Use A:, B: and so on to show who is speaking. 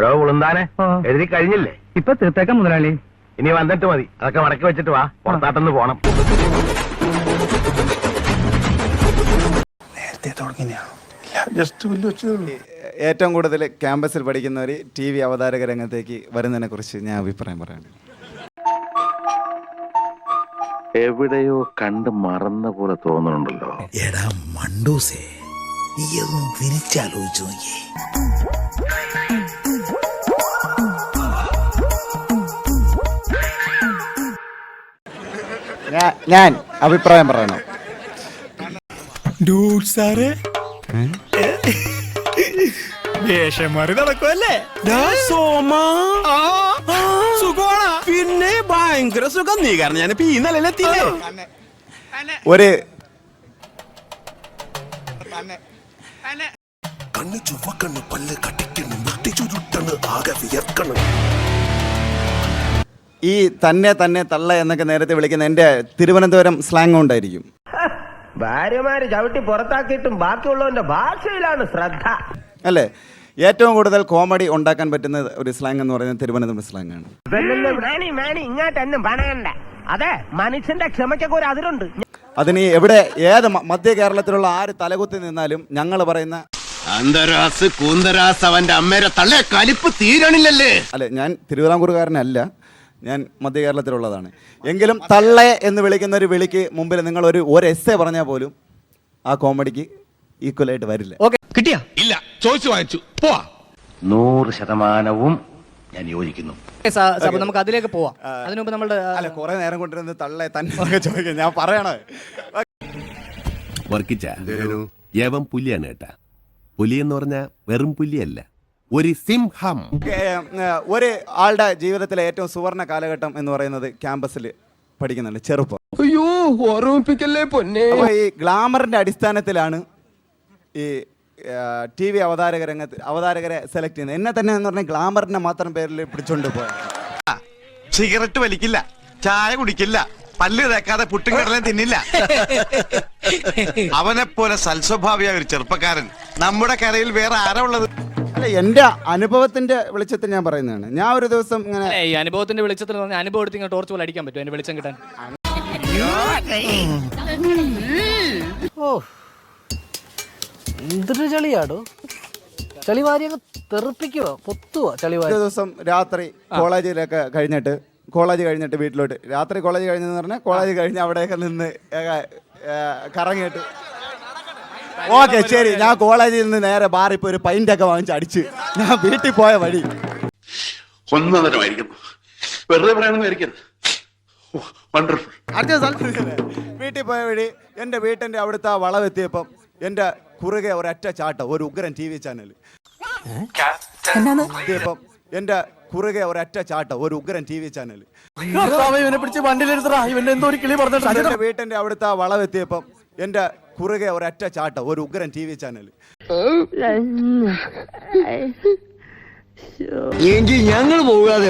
A: എടോ ഉളുന്താനെ. എഴുതി കഴിഞ്ഞില്ലേ?
B: ഇപ്പൊ തീർത്തേക്കാം മുതലാളി.
A: ഇനി വന്നിട്ട് മതി. അതൊക്കെ മടക്കി വെച്ചിട്ട് വാ. പുറത്താട്ടൊന്ന് പോണം.
C: ഏറ്റവും കൂടുതൽ ക്യാമ്പസിൽ പഠിക്കുന്നവർ ടി വി അവതാരക രംഗത്തേക്ക് വരുന്നതിനെ കുറിച്ച് ഞാൻ അഭിപ്രായം പറയാൻ
D: എവിടെയോ കണ്ട് മറന്ന പോലെ തോന്നുന്നുണ്ടല്ലോ.
E: എടാ മണ്ടൂസേ നീ ഒന്ന് തിരിച്ചാലോചിച്ചു നോക്കിയേ.
C: ഞാൻ അഭിപ്രായം പറയണം.
E: സാറേ. വേഷം മാറി നടക്കുമല്ലേ സുഖമാണ്? പിന്നെ ഭയങ്കര സുഖം. നീ കാരണം ഞാൻ ഞാനിപ്പോ ഈ നിലയിലെത്തിയില്ലേ
C: ഒരു
F: കണ്ണ് ചുവക്കണ്ണ് പല്ല് കട്ടിക്കണ്ണ് മുട്ടി ചുരുട്ടണ് ആകെ വിയർക്കണ്.
C: ഈ തന്നെ തന്നെ തള്ള എന്നൊക്കെ നേരത്തെ വിളിക്കുന്ന എന്റെ തിരുവനന്തപുരം സ്ലാങ് ഉണ്ടായിരിക്കും.
G: ഭാര്യമാര് ചവിട്ടി പുറത്താക്കിയിട്ടും ബാക്കിയുള്ളവന്റെ ഭാഷയിലാണ് ശ്രദ്ധ.
C: അല്ലേ? ഏറ്റവും കൂടുതൽ കോമഡി ഉണ്ടാക്കാൻ പറ്റുന്ന ഒരു സ്ലാങ് എന്ന് പറയുന്നത് തിരുവനന്തപുരം സ്ലാങ് ആണ്.
G: ഇങ്ങോട്ടെന്നും പണയണ്ട. അതെ മനുഷ്യന്റെ ക്ഷമയ്ക്കൊക്കെ ഒരു അതിരുണ്ട്.
C: അതിന് എവിടെ ഏത് മധ്യ കേരളത്തിലുള്ള ആര് തലകുത്തി നിന്നാലും ഞങ്ങൾ പറയുന്ന
F: അന്തരാസ് കൂന്തരാസ് അവന്റെ അമ്മേരെ തള്ളേ കലിപ്പ് തീരണില്ലല്ലേ?
C: അല്ലെ ഞാൻ തിരുവിതാംകൂറുകാരനല്ല. ഞാൻ മധ്യ കേരളത്തിലുള്ളതാണ് എങ്കിലും തള്ളെ എന്ന് വിളിക്കുന്ന ഒരു വിളിക്ക് മുമ്പിൽ നിങ്ങൾ ഒരു ഒരു എസ് എ പറഞ്ഞാൽ പോലും ആ കോമഡിക്ക് ഈക്വലായിട്ട് വരില്ല. ഓക്കെ കിട്ടിയാ?
F: ഇല്ല ചോദിച്ചു വാങ്ങിച്ചു. പോവാ.
D: നൂറ് ശതമാനവും ഞാൻ യോജിക്കുന്നു.
B: നമുക്ക് അതിലേക്ക് പോവാം. അതിനു മുമ്പ് നമ്മൾ
C: അല്ല കുറെ നേരം കൊണ്ടിരുന്ന് തള്ളെ തന്നെ ചോദിക്കാം. ഞാൻ പറയണേ
H: വർക്കിച്ച? യവൻ പുലിയാണ് കേട്ടാ പുലി എന്ന് പറഞ്ഞാൽ വെറും പുലിയല്ല. ഒരു സിംഹം.
C: ഒരു ആളുടെ ജീവിതത്തിലെ ഏറ്റവും സുവർണ കാലഘട്ടം എന്ന് പറയുന്നത് ക്യാമ്പസിൽ പഠിക്കുന്നുണ്ട്. ചെറുപ്പം.
E: അയ്യോ ഓർമ്മിപ്പിക്കല്ലേ പൊന്നെ?
C: ഈ ഗ്ലാമറിന്റെ അടിസ്ഥാനത്തിലാണ് ഈ ടി വി അവതാരക രംഗത്ത് അവതാരകരെ സെലക്ട് ചെയ്യുന്നത്. എന്നെ തന്നെ എന്ന് പറഞ്ഞാൽ ഗ്ലാമറിന്റെ മാത്രം പേരിൽ പിടിച്ചോണ്ട് പോയത്
F: സിഗരറ്റ് വലിക്കില്ല ചായ കുടിക്കില്ല പല്ല് തേക്കാതെ പുട്ടും കടലും തിന്നില്ല. അവനെ പോലെ സൽസ്വഭാവിയായ ഒരു ചെറുപ്പക്കാരൻ നമ്മുടെ കരയിൽ വേറെ ആരാ ഉള്ളത്?
C: അല്ല എന്റെ അനുഭവത്തിന്റെ വെളിച്ചത്തിൽ ഞാൻ പറയുന്നതാണ്. ഞാൻ ഒരു ദിവസം ഇങ്ങനെ
B: ഈ അനുഭവത്തിന്റെ വെളിച്ചത്തിൽ പറഞ്ഞ അനുഭവം എടുത്ത് ഇങ്ങനെ ടോർച്ച് പോലെ അടിക്കാൻ പറ്റും അതിന്റെ വെളിച്ചം കിട്ടാൻ?
I: എന്തൊരു ചളിയാടോ. ചളി വാരി അങ്ങ് തെറിപ്പിക്കുവോ പൊത്തുവോ ചളി വാരി
C: ഒരു ദിവസം രാത്രി കോളേജിലൊക്കെ കഴിഞ്ഞിട്ട് കോളേജ് കഴിഞ്ഞിട്ട് വീട്ടിലോട്ട്. രാത്രി കോളേജ് കഴിഞ്ഞെന്ന് പറഞ്ഞാൽ കോളേജ് കഴിഞ്ഞ് അവിടെയൊക്കെ നിന്ന് ഏ, കറങ്ങിയിട്ട് ഓക്കെ ശരി. ഞാൻ കോളേജിൽ നിന്ന് നേരെ ബാറിൽ പോയി ഒരു പൈന്റ് ഒക്കെ വാങ്ങിച്ച് അടിച്ച് ഞാൻ വീട്ടിൽ പോയ വഴി.
D: വെറുതെ പറയണമെന്നായിരിക്കരുത് വണ്ടർഫുൾ
C: അടുത്ത സ്ഥലത്ത് വീട്ടിൽ പോയ വഴി എന്റെ വീട്ടിന്റെ അവിടുത്തെ ആ വളവെത്തിയപ്പം എന്റെ കുറുകെ ഒരൊറ്റ ചാട്ട ഒരു ഉഗ്രൻ ടി വി ചാനൽ എത്തിയപ്പം എന്റെ കുറുകെ ഒരൊറ്റ ചാട്ട ഒരു ഉഗ്രൻ ടി വി ചാനൽ
E: ഇവനെ പിടിച്ച് വണ്ടിയിലെടുത്തടാ ഇവന്റെ എന്തോ ഒരു കിളി
C: വീട്ടിന്റെ അവിടുത്തെ ആ വളവെത്തിയപ്പം എന്റെ കുറുകെ ഒരൊറ്റ ചാട്ട ഒരു ഉഗ്രൻ ടി വി ചാനൽ
E: ഞങ്ങൾ പോകാതെ